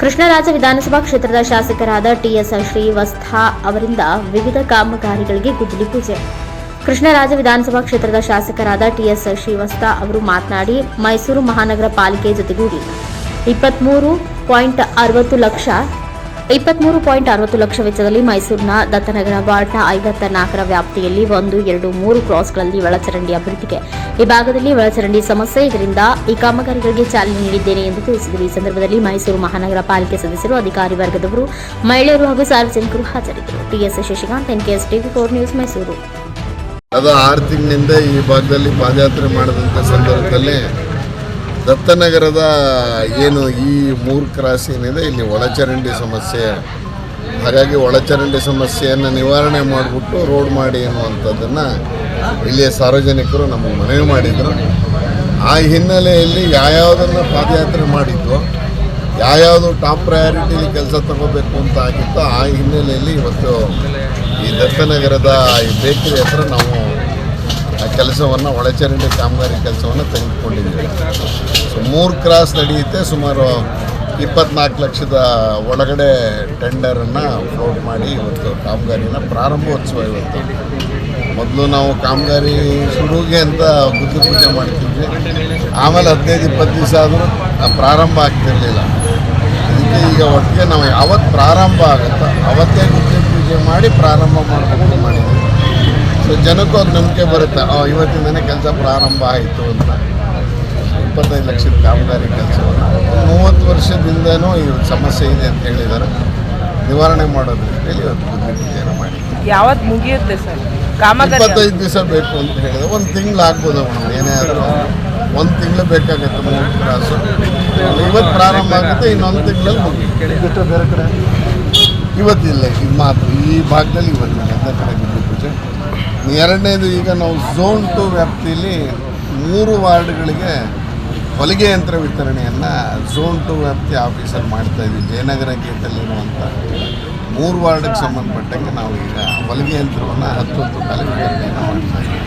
ಕೃಷ್ಣರಾಜ ವಿಧಾನಸಭಾ ಕ್ಷೇತ್ರದ ಶಾಸಕರಾದ ಟಿಎಸ್ ಶ್ರೀವಸ್ಥ ಅವರಿಂದ ವಿವಿಧ ಕಾಮಗಾರಿಗಳಿಗೆ ಗುದ್ದಲಿ ಪೂಜೆ. ಕೃಷ್ಣರಾಜ ವಿಧಾನಸಭಾ ಕ್ಷೇತ್ರದ ಶಾಸಕರಾದ ಟಿಎಸ್ ಶ್ರೀವಸ್ಥ ಅವರು ಮಾತನಾಡಿ, ಮೈಸೂರು ಮಹಾನಗರ ಪಾಲಿಕೆ ಜೊತೆಗೂಡಿ ಇಪ್ಪತ್ಮೂರು ಪಾಯಿಂಟ್ ಅರವತ್ತು ಲಕ್ಷ ಇಪ್ಪತ್ಮೂರು ಪಾಯಿಂಟ್ ಅರವತ್ತು ಲಕ್ಷ ವೆಚ್ಚದಲ್ಲಿ ಮೈಸೂರಿನ ದತ್ತನಗರ ವಾರ್ಡ್ನ ಐವತ್ತ ನಾಲ್ಕರ ವ್ಯಾಪ್ತಿಯಲ್ಲಿ ಒಂದು, ಎರಡು, ಮೂರು ಕ್ರಾಸ್ಗಳಲ್ಲಿ ಒಳಚರಂಡಿ ಅಭಿವೃದ್ಧಿಗೆ. ಈ ಭಾಗದಲ್ಲಿ ಒಳಚರಂಡಿ ಸಮಸ್ಯೆ. ಇದರಿಂದ ಈ ಕಾಮಗಾರಿಗಳಿಗೆ ಚಾಲನೆ ನೀಡಿದ್ದೇನೆ ಎಂದು ತಿಳಿಸಿದರು. ಈ ಸಂದರ್ಭದಲ್ಲಿ ಮೈಸೂರು ಮಹಾನಗರ ಪಾಲಿಕೆ ಸದಸ್ಯರು, ಅಧಿಕಾರಿ ವರ್ಗದವರು, ಮಹಿಳೆಯರು ಹಾಗೂ ಸಾರ್ವಜನಿಕರು ಹಾಜರಿದ್ದರು. TS Shashikant, NKS TV four news Mysuru. ಆರು ತಿಂಗಳಿಂದ ಈ ಭಾಗದಲ್ಲಿ ಪಾದಯಾತ್ರೆ ಮಾಡಿದಂಥ ಸಂದರ್ಭದಲ್ಲಿ ದತ್ತನಗರದ ಏನು ಈ ಮೂರು ಕ್ರಾಸ್ ಏನಿದೆ ಇಲ್ಲಿ ಒಳಚರಂಡಿ ಸಮಸ್ಯೆ. ಹಾಗಾಗಿ ಒಳಚರಂಡಿ ಸಮಸ್ಯೆಯನ್ನು ನಿವಾರಣೆ ಮಾಡಿಬಿಟ್ಟು ರೋಡ್ ಮಾಡಿ ಅನ್ನುವಂಥದ್ದನ್ನು ಇಲ್ಲಿಯ ಸಾರ್ವಜನಿಕರು ನಮಗೆ ಮನವಿ ಮಾಡಿದರು. ಆ ಹಿನ್ನೆಲೆಯಲ್ಲಿ ಯಾವ್ಯಾವುದನ್ನು ಪಾದಯಾತ್ರೆ ಮಾಡಿದ್ದು ಯಾವ್ಯಾವುದು ಟಾಪ್ ಪ್ರಯಾರಿಟಿಲಿ ಕೆಲಸ ತಗೋಬೇಕು ಅಂತ ಆಗಿತ್ತು ಆ ಹಿನ್ನೆಲೆಯಲ್ಲಿ ಇವತ್ತು ಈ ದತ್ತನಗರದ ಈ ಬೇಕರಿ ಹತ್ರ ನಾವು ಆ ಕೆಲಸವನ್ನು ಒಳಚರಂಡಿ ಕಾಮಗಾರಿ ಕೆಲಸವನ್ನು ತೆಗೆದುಕೊಂಡಿದ್ದೀವಿ. ಸೊ ಮೂರು ಕ್ರಾಸ್ ನಡೆಯುತ್ತೆ. ಸುಮಾರು ಇಪ್ಪತ್ನಾಲ್ಕು ಲಕ್ಷದ ಒಳಗಡೆ ಟೆಂಡರನ್ನು ಫ್ಲೋಟ್ ಮಾಡಿ ಇವತ್ತು ಕಾಮಗಾರಿನ ಪ್ರಾರಂಭೋತ್ಸವ ಇವತ್ತು. ಮೊದಲು ನಾವು ಕಾಮಗಾರಿ ಶುರುಗೆ ಅಂತ ಬುದ್ಧಿ ಪೂಜೆ ಮಾಡ್ತಿದ್ವಿ. ಆಮೇಲೆ ಹದಿನೈದು, ಇಪ್ಪತ್ತು ದಿವಸ ಆದರೂ ಪ್ರಾರಂಭ ಆಗ್ತಿರಲಿಲ್ಲ. ಅದಕ್ಕೆ ಈಗ ಒಟ್ಟಿಗೆ ನಾವು ಯಾವತ್ತು ಪ್ರಾರಂಭ ಆಗುತ್ತೋ ಅವತ್ತೇ ಬುದ್ಧಿ ಪೂಜೆ ಮಾಡಿ ಪ್ರಾರಂಭ ಮಾಡಬೇಕು ಮಾಡಿದ್ವಿ. ಸೊ ಜನಕ್ಕೂ ಅದು ನಂಬಿಕೆ ಬರುತ್ತೆ. ಆ, ಇವತ್ತಿಂದನೇ ಕೆಲಸ ಪ್ರಾರಂಭ ಆಯಿತು ಅಂತ. ಇಪ್ಪತ್ತೈದು ಲಕ್ಷದ ಕಾಮಗಾರಿ ಕೆಲಸ ಮೂವತ್ತು ವರ್ಷದಿಂದನೂ ಈ ಸಮಸ್ಯೆ ಇದೆ ಅಂತ ಹೇಳಿದ್ದಾರೆ. ನಿವಾರಣೆ ಮಾಡೋದು ಹೇಳಿ ಇವತ್ತು ಏನೋ ಮಾಡಿ. ಮಾಡಿದ್ವಿ ಯಾವತ್ತು ಮುಗಿಯುತ್ತೆ ಸರ್? ಕಾಮಗಾರಿ ಇಪ್ಪತ್ತೈದು ದಿವಸ ಬೇಕು ಅಂತ ಹೇಳಿದ್ರೆ. ಒಂದು ತಿಂಗಳು ಆಗ್ಬೋದು ಮೇಡಮ್ ಏನೇ ಆದರೂ. ಒಂದು ತಿಂಗಳು ಬೇಕಾಗುತ್ತೆ ಮೂರು ಕ್ರಾಸು ಇವತ್ತು ಪ್ರಾರಂಭ ಆಗುತ್ತೆ ಇನ್ನೊಂದು ತಿಂಗಳಲ್ಲಿ ಮುಗಿ ಬೇರೆ ಕಡೆ? ಇವತ್ತಿಲ್ಲ ಈ ಮಾತ್ರ ಈ ಭಾಗದಲ್ಲಿ ಇವತ್ತಿಲ್ಲ ಎಲ್ಲ ಕಡೆ ಎರಡನೇದು ಈಗ ನಾವು ಝೋನ್ ಟು ವ್ಯಾಪ್ತಿಯಲ್ಲಿ ಮೂರು ವಾರ್ಡ್ಗಳಿಗೆ ಹೊಲಿಗೆ ಯಂತ್ರ ವಿತರಣೆಯನ್ನು ಝೋನ್ ಟು ವ್ಯಾಪ್ತಿ ಆಫೀಸರ್ ಮಾಡ್ತಾ ಇದ್ವಿ ಜಯನಗರ ಗೇಟಲ್ಲಿರುವಂಥ ಮೂರು ವಾರ್ಡ್ಗೆ ಸಂಬಂಧಪಟ್ಟಂಗೆ ನಾವು ಈಗ ಹೊಲಿಗೆ ಯಂತ್ರವನ್ನು ಹತ್ತು ಹತ್ತು ಕಾಲ ವಿತರಣೆಯನ್ನು ಮಾಡ್ತಾ ಇದ್ದೀವಿ.